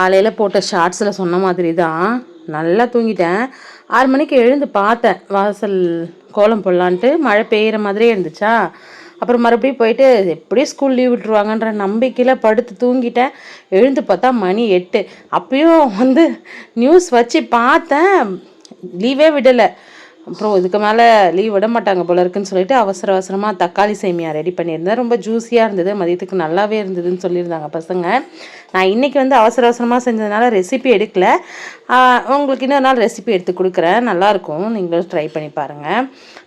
காலையில் போட்ட ஷார்ட்ஸில் சொன்ன மாதிரி தான் நல்லா தூங்கிட்டேன். ஆறு மணிக்கு எழுந்து பார்த்தேன். வாசல் கோலம் போடலான்ட்டு மழை பெய்கிற மாதிரியே இருந்துச்சா? அப்புறம் மறுபடியும் போயிட்டு எப்படியும் ஸ்கூல் லீவ் விட்டுருவாங்கன்ற நம்பிக்கையில் படுத்து தூங்கிட்டேன். எழுந்து பார்த்தா மணி எட்டு. அப்பயும் வந்து நியூஸ் வச்சு பார்த்தேன். லீவே விடலை. அப்புறம் இதுக்கு மேலே லீவ் விட மாட்டாங்க போல இருக்குன்னு சொல்லிட்டு அவசர அவசரமாக தக்காளி சேமியா ரெடி பண்ணியிருந்தேன். ரொம்ப ஜூஸியாக இருந்தது. மதியத்துக்கு நல்லாவே இருந்ததுன்னு சொல்லியிருந்தாங்க பசங்க. நான் இன்றைக்கி வந்து அவசர அவசரமாக செஞ்சதுனால ரெசிபி எடுக்கல. உங்களுக்கு இன்னொரு நாள் ரெசிபி எடுத்து கொடுக்குறேன். நல்லாயிருக்கும் நீங்களும் ட்ரை பண்ணி பாருங்கள்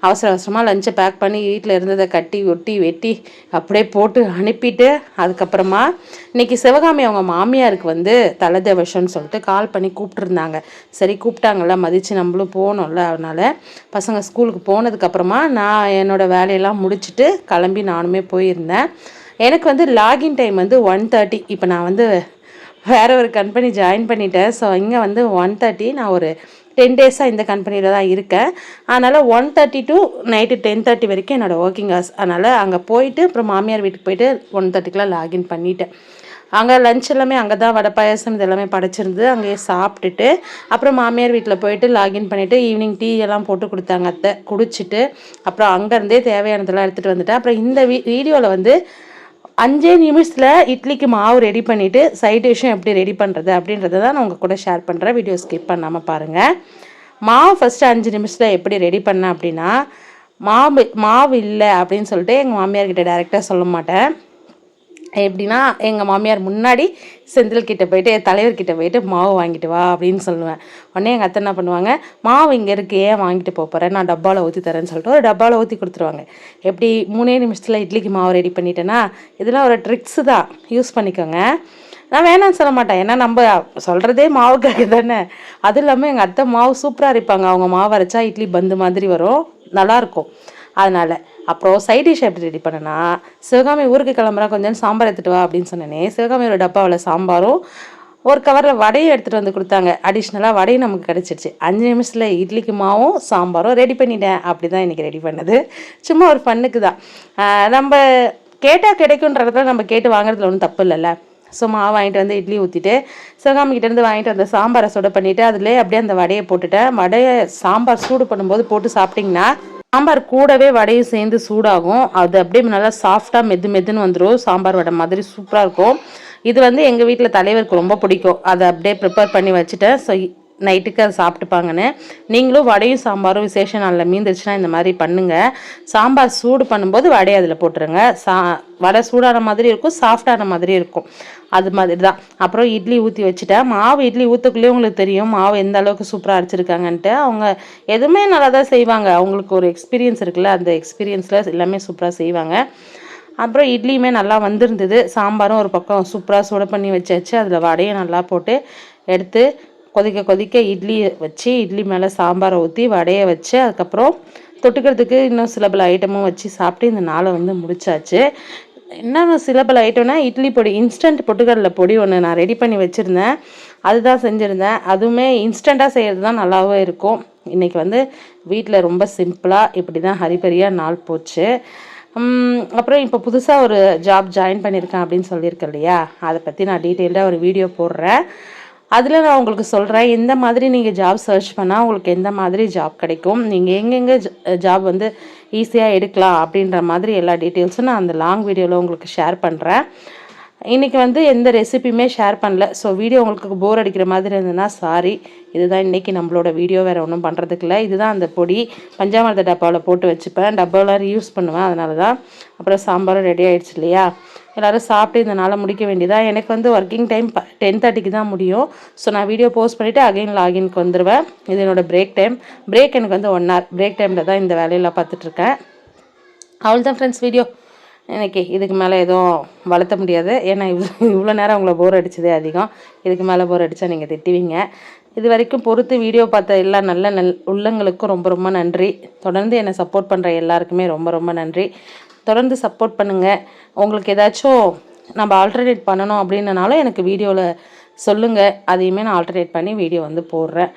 அவசர அவசரமாக லஞ்சை பேக் பண்ணி வீட்டில் இருந்ததை கட்டி ஒட்டி வெட்டி அப்படியே போட்டு அனுப்பிட்டு அதுக்கப்புறமா இன்றைக்கி சிவகாமி அவங்க மாமியாருக்கு வந்து தலைதேவஷம்னு சொல்லிட்டு கால் பண்ணி கூப்பிட்டுருந்தாங்க. சரி கூப்பிட்டாங்கல்ல. மதித்து நம்மளும் போகணும்ல அதனால் பசங்க ஸ்கூலுக்கு போனதுக்கப்புறமா நான் என்னோட வேலையெல்லாம் முடிச்சுட்டு கிளம்பி நானுமே போயிருந்தேன். எனக்கு வந்து லாகின் டைம் வந்து ஒன் தேர்ட்டி இப்போ நான் வந்து வேறு ஒரு கம்பெனி ஜாயின் பண்ணிட்டேன். ஸோ இங்கே வந்து ஒன் தேர்ட்டி நான் ஒரு டென் டேஸாக இந்த கம்பெனியில் தான் இருக்கேன். அதனால் one thirty to night ten thirty வரைக்கும் என்னோடய ஒர்க்கிங் ஹவர்ஸ் அதனால் அங்கே போயிட்டு அப்புறம் மாமியார் வீட்டுக்கு போயிட்டு ஒன் தேர்ட்டிக்கெலாம் லாகின் பண்ணிட்டேன். அங்கே லஞ்ச் எல்லாமே அங்கே தான் வடை பாயாசம் இது எல்லாமே படைச்சிருந்து அங்கேயே சாப்பிட்டுட்டு அப்புறம் மாமியார் வீட்டில் போயிட்டு லாகின் பண்ணிவிட்டு ஈவினிங் டீ எல்லாம் போட்டு கொடுத்தாங்க அத்தை. குடிச்சிட்டு அப்புறம் அங்கேருந்தே தேவையானதெல்லாம் எடுத்துகிட்டு வந்துட்டேன். அப்புறம் இந்த வீ வீடியோவில் வந்து அஞ்சே நிமிஷத்தில் இட்லிக்கு மாவு ரெடி பண்ணிவிட்டு சைட் டிஷ்ஷும் எப்படி ரெடி பண்ணுறது அப்படின்றத தான் நான் உங்கள் கூட ஷேர் பண்ணுறேன் வீடியோ ஸ்கிப் பண்ணாமல் பாருங்கள் மாவு ஃபஸ்ட்டு அஞ்சு நிமிஷத்தில் எப்படி ரெடி பண்ணேன் அப்படின்னா மாவு மாவு இல்லை அப்படின்னு சொல்லிட்டு எங்கள் மாமியார்கிட்ட டேரெக்டாக சொல்ல மாட்டேன். எப்படின்னா எங்கள் மாமியார் முன்னாடி செந்தில்கிட்ட போயிட்டு தலைவர்கிட்ட போயிட்டு மாவு வாங்கிட்டு வா அப்படின்னு சொல்லுவேன். உடனே எங்கள் அத்தை என்ன பண்ணுவாங்க மாவு இங்கே இருக்கு ஏன் வாங்கிட்டு போகிறேன் நான் டப்பாவில் ஊற்றி தரேன்னு சொல்லிட்டு ஒரு டப்பாவில் ஊற்றி கொடுத்துருவாங்க. எப்படி மூணே நிமிஷத்தில் இட்லிக்கு மாவு ரெடி பண்ணிட்டேன்னா இதெல்லாம் ஒரு ட்ரிக்ஸு தான். யூஸ் பண்ணிக்கோங்க. நான் வேணாம்னு சொல்ல மாட்டேன். ஏன்னா நம்ம சொல்கிறதே மாவுக்காக தானே. அதுவும் இல்லாமல் எங்கள் அத்தை மாவு சூப்பராக அரைப்பாங்க. அவங்க மாவு அரைச்சா இட்லி பந்து மாதிரி வரும். நல்லாயிருக்கும் அதனால் அப்புறம் சைட் டிஷ் எப்படி ரெடி பண்ணனா சிவகாமி ஊருக்கு கிளம்புறா கொஞ்சம் சாம்பார் எடுத்துகிட்டு வா அப்படின்னு சொன்னேனே. சிவகாமியோட டப்பாவில் சாம்பாரும் ஒரு கவரில் வடையும் எடுத்துகிட்டு வந்து கொடுத்தாங்க. அடிஷ்னலாக வடையும் நமக்கு கிடச்சிருச்சு. அஞ்சு நிமிஷத்தில் இட்லிக்கு மாவும் சாம்பாரும் ரெடி பண்ணிட்டேன். அப்படி தான் இன்றைக்கி ரெடி பண்ணது. சும்மா ஒரு ஃபன்னுக்கு தான். நம்ம கேட்டால் கிடைக்குன்றதுல நம்ம கேட்டு வாங்குறதுல ஒன்றும் தப்பு இல்லைல்ல. ஸோ மாவு வாங்கிட்டு வந்து இட்லி ஊற்றிட்டு சிவகாமிகிட்டேருந்து வாங்கிட்டு வந்த சாம்பாரை சுட பண்ணிவிட்டு அதிலே அப்படியே அந்த வடையை போட்டுட்டேன். வடையை சாம்பார் சூடு பண்ணும்போது போட்டு சாப்பிட்டிங்கன்னா சாம்பார் கூடவே வடையும் சேர்ந்து சூடாகும். அது அப்படியே நல்லா சாஃப்டாக மெது மெதுன்னு வந்துடும் சாம்பார் வடை மாதிரி சூப்பராக இருக்கும். இது வந்து எங்கள் வீட்டில் தலைவருக்கு ரொம்ப பிடிக்கும். அதை அப்படியே ப்ரிப்பேர் பண்ணி வச்சுட்டேன். ஸோ நைட்டுக்கு அதை சாப்பிட்டுப்பாங்கன்னு. நீங்களும் வடையும் சாம்பாரும் விசேஷ நாளில் மீந்துருச்சுன்னா இந்த மாதிரி பண்ணுங்கள் சாம்பார் சூடு பண்ணும்போது வடையை அதில் போட்டுருங்க. சா வடை சூடான மாதிரி இருக்கும் சாஃப்டான மாதிரி இருக்கும். அது மாதிரி தான் அப்புறம் இட்லி ஊற்றி வச்சுட்டேன். மாவு இட்லி ஊற்றக்குள்ளேயே உங்களுக்கு தெரியும் மாவு எந்த அளவுக்கு சூப்பராக அரைச்சிருக்காங்கன்ட்டு. அவங்க எதுவுமே நல்லா தான் செய்வாங்க. அவங்களுக்கு ஒரு எக்ஸ்பீரியன்ஸ் இருக்குல்ல அந்த எக்ஸ்பீரியன்ஸில் எல்லாமே சூப்பராக செய்வாங்க. அப்புறம் இட்லியுமே நல்லா வந்திருந்தது. சாம்பாரும் ஒரு பக்கம் சூப்பராக சுட பண்ணி வச்சாச்சு. அதில் வடையை நல்லா போட்டு எடுத்து கொதிக்க கொதிக்க இட்லி வச்சு இட்லி மேலே சாம்பாரை ஊற்றி வடையை வச்சு அதுக்கப்புறம் தொட்டுக்கிறதுக்கு இன்னும் சில பல ஐட்டமும் வச்சு சாப்பிட்டு இந்த நாளை வந்து முடிச்சாச்சு. என்னென்ன சில பல ஐட்டம்னா இட்லி பொடி இன்ஸ்டன்ட் பொட்டுக்கடல பொடி ஒன்று நான் ரெடி பண்ணி வச்சுருந்தேன். அதுதான் செஞ்சுருந்தேன். அதுவுமே இன்ஸ்டண்ட்டாக செய்கிறது தான் நல்லாவே இருக்கும். இன்றைக்கி வந்து வீட்டில் ரொம்ப சிம்பிளாக இப்படி தான் ஹரிபரியாக நாள் போச்சு. அப்புறம் இப்போ புதுசாக ஒரு ஜாப் ஜாயின் பண்ணியிருக்கேன் அப்படின்னு சொல்லியிருக்கேன் இல்லையா? அதை பற்றி நான் டீட்டெயில்டாக ஒரு வீடியோ போடுறேன். அதில் நான் உங்களுக்கு சொல்கிறேன் எந்த மாதிரி நீங்கள் ஜாப் சர்ச் பண்ணால் உங்களுக்கு எந்த மாதிரி ஜாப் கிடைக்கும்? நீங்கள் எங்கெங்கே ஜாப் வந்து ஈஸியாக எடுக்கலாம் அப்படின்ற மாதிரி எல்லா டீட்டெயில்ஸும் நான் அந்த லாங் வீடியோவில் உங்களுக்கு ஷேர் பண்ணுறேன் இன்றைக்கி வந்து எந்த ரெசிபியுமே ஷேர் பண்ணல. ஸோ வீடியோ உங்களுக்கு போர் அடிக்கிற மாதிரி இருந்ததுன்னா சாரி இதுதான் இன்றைக்கி நம்மளோட வீடியோ வேறு ஒன்றும் பண்ணுறதுக்கு இல்லை. இதுதான் அந்த பொடி. பஞ்சாமிரத டப்பாவில் போட்டு வச்சுப்பேன். டப்பாவில் ரீயூஸ் பண்ணுவேன் அதனால தான் அப்புறம் சாம்பாரும் ரெடி ஆகிடுச்சு இல்லையா? எல்லோரும் சாப்பிட்டு இந்த நாளை முடிக்க வேண்டியதா? எனக்கு வந்து ஒர்க்கிங் டைம் டென் தேர்ட்டிக்கு தான் முடியும். ஸோ நான் வீடியோ போஸ்ட் பண்ணிவிட்டு அகைன் லாகின்க்கு வந்துடுவேன் இது என்னோடய பிரேக் டைம் பிரேக் எனக்கு வந்து ஒன் ஹவர் பிரேக் டைமில் தான் இந்த வேலையெல்லாம் பார்த்துட்ருக்கேன் அவ்வளோதான் ஃப்ரெண்ட்ஸ் வீடியோ எனக்கு இதுக்கு மேலே எதுவும் வளர்த்த முடியாது. ஏன்னா இவ்வளோ இவ்வளோ நேரம் உங்களை போர் அடிச்சது அதிகம். இதுக்கு மேலே போர் அடித்தா நீங்கள் திட்டுவீங்க. இது வரைக்கும் பொறுத்து வீடியோ பார்த்த எல்லா நல்ல நல் உள்ளங்களுக்கும் ரொம்ப ரொம்ப நன்றி. தொடர்ந்து என்னை சப்போர்ட் பண்ணுற எல்லாருக்குமே ரொம்ப ரொம்ப நன்றி. தொடர்ந்து சப்போர்ட் பண்ணுங்கள் உங்களுக்கு ஏதாச்சும் நம்ம ஆல்டர்னேட் பண்ணணும் அப்படின்னனாலும் எனக்கு வீடியோவில் சொல்லுங்கள் அதையுமே நான் ஆல்டர்னேட் பண்ணி வீடியோ வந்து போடுறேன்.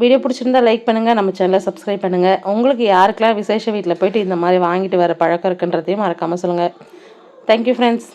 வீடியோ பிடிச்சிருந்தா லைக் பண்ணுங்கள் நம்ம சேனலை சப்ஸ்கிரைப் பண்ணுங்கள் உங்களுக்கு யாருக்கெல்லாம் விசேஷ வீட்டில் போயிட்டு இந்த மாதிரி வாங்கிட்டு வர பழக்கம் இருக்குன்றதையும் மறக்காமல் சொல்லுங்கள் தேங்க்யூ ஃப்ரெண்ட்ஸ்